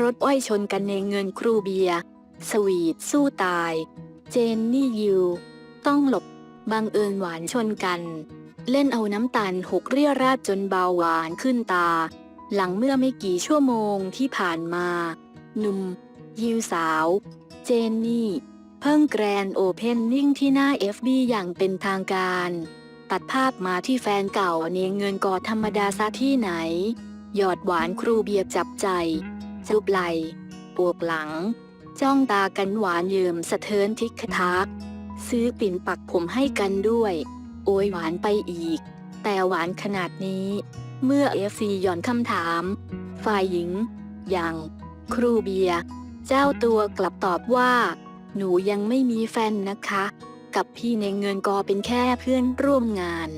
รถอ้อยชนกันในเงินครูเบียร์สวีทสู้ตาย เจนนี่ยิว ต้องหลบ บังเอิญหวานชนกัน เล่นเอาน้ำตาลหกเรียราดจนเบาหวานขึ้นตา หลังเมื่อไม่กี่ชั่วโมงที่ผ่านมา หนุ่ม ยิวสาว เจนนี่ เพิ่งแกรนโอเพนนิ่งที่หน้า FB อย่างเป็นทางการ ตัดภาพมาที่แฟนเก่าเนเงินกอดธรรมดาซะที่ไหน หยอดหวานครูเบียร์จับใจ จุบไหลปวกหลัง จ้องตากันหวานเยิมสะเทินทิกทัก ซื้อปิ่นปักผมให้กันด้วย โอยหวานไปอีก แต่หวานขนาดนี้ เมื่อเอฟซีหย่อนคำถาม ฝ่ายหญิง อย่าง ครูเบีย เจ้าตัวกลับตอบว่า หนูยังไม่มีแฟนนะคะ กับพี่ในเงินกอเป็นแค่เพื่อนร่วมงาน